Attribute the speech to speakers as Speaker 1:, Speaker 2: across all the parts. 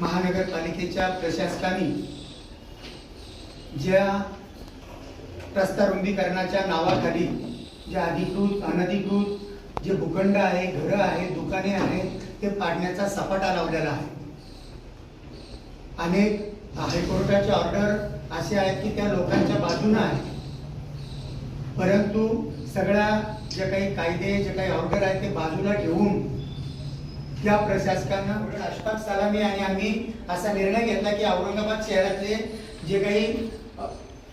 Speaker 1: महानगरपालिकेच्या प्रशासकाने ज्या रस्ता रुंदीकरणाच्या नावाखाली जे अधिकृत अनधिकृत जे भूखंड आहे घरं आहे दुकाने आहेत ते पाडण्याचा सपाटा लावलेला आहे. अनेक हायकोर्टाचे ऑर्डर असे आहेत की त्या लोकांच्या बाजूनं आहे. परंतु सगळ्या जे काही कायदे जे काही ऑर्डर आहेत ते बाजूला ठेवून त्या प्रशासकांना अशफाक सलामी आणि आम्ही असा निर्णय घेतला की औरंगाबाद शहरातले जे काही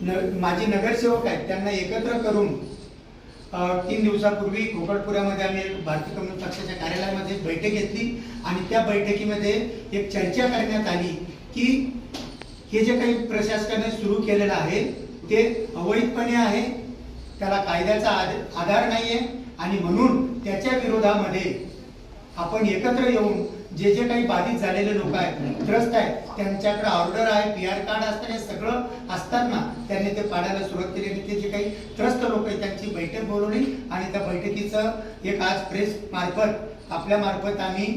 Speaker 1: न- माजी नगरसेवक आहेत त्यांना एकत्र करून तीन दिवसापूर्वी खोकडपुऱ्यामध्ये आम्ही एक भारतीय कम्युनिस्ट पक्षाच्या कार्यालयामध्ये बैठक घेतली आणि त्या बैठकीमध्ये एक चर्चा करण्यात आली की हे जे काही प्रशासकाने सुरू केलेलं आहे ते अवैधपणे आहे त्याला कायद्याचा आधार आधार आहे आणि म्हणून त्याच्या विरोधामध्ये आपण एकत्र येऊन जे जे काही बाधित झालेले लोक आहेत त्रस्त आहेत त्यांच्याकडे ऑर्डर आहे पी आर कार्ड असतं हे सगळं असताना त्यांनी ते पाडायला सुरुवात केली आणि ते जे काही त्रस्त लोक आहेत त्यांची बैठक बोलवली आणि त्या बैठकीचं एक आज प्रेस मार्फत आपल्या मार्फत आम्ही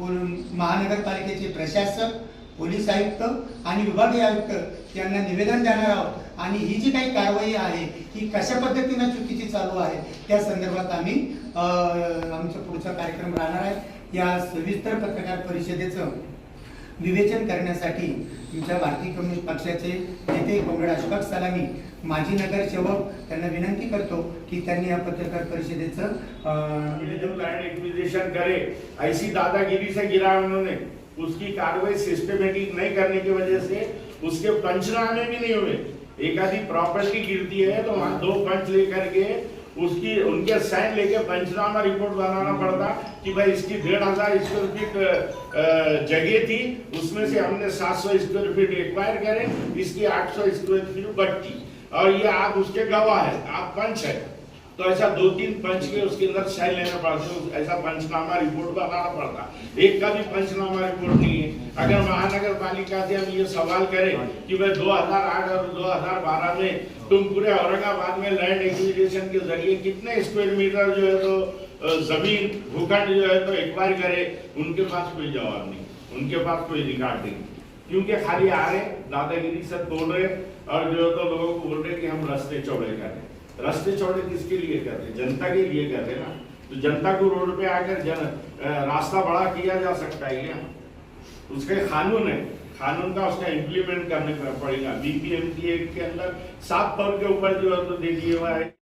Speaker 1: महानगरपालिकेचे प्रशासक पोलीस आयुक्त आणि विभागीय आयुक्त यांना निवेदन देणार आहोत. आणि ही जी काही कारवाई आहे ही कशा पद्धतीनं चुकीची चालू आहे त्या संदर्भात आम्ही आमचा पुढचा कार्यक्रम राहणार आहे. या सविस्तर पत्रकार परिषदेचं विवेचन करण्यासाठी तुमच्या भारतीय कम्युनिस्ट पक्षाचे नेते कॉम्रेड अशोक सलामी माजी नगरसेवक त्यांना विनंती करतो की त्यांनी या पत्रकार परिषदेचं अ,
Speaker 2: ये जो लैंड एक्विजिशन करे ऐसी दादागिरी से गिरा उन्होंने उसकी कार्रवाई सिस्टमेटिक नहीं करने की वजह से उसके पंचनामे भी नहीं हुए। एक आधी प्रॉपर्टी गिरती है तो वहाँ दो पंच लेकर के उसकी, उनके साइन लेके पंचनामा रिपोर्ट बनाना पड़ता कि भाई इसकी डेढ़ हज़ार स्क्वायर फीट जगह थी, उसमें से हमने 700 स्क्वायर फीट एक्वायर करे, इसकी 800 स्क्वायर फीट बट्टी। और ये आप उसके गवाह है, आप पंच है। तो ऐसा दो तीन पंच के उसके अंदर साइन लेना पड़ता है ऐसा पंचनामा रिपोर्ट बनाना पड़ता एक का भी पंचनामा रिपोर्ट नहीं है। अगर महानगर पालिका से हम ये सवाल करें कि भाई 2008 और 2012 में तुम पूरे औरंगाबाद में लैंड एक्विजिशन के ज़रिए कितने स्क्वायर मीटर जो है तो ज़मीन, भूखंड जो है तो एक्वायर करे, उनके पास कोई जवाब नहीं, उनके पास कोई रिकॉर्ड नहीं। क्योंकि खाली आ रहे दादागिरी से तोड़ रहे और जो है तो लोगों को बोल रहे कि हम रास्ते चौड़े कर रास्ते चौड़े किसके लिए कर रहे जनता के लिए कर ना? तो जनता को रोड पे आकर जन रास्ता बड़ा किया जा सकता है क्या? उसके कानून है। कानून का उसका इम्प्लीमेंट करने पड़ेगा। बीपीएम के अंदर सात तौर के ऊपर जो है तो दे दिए हुआ है।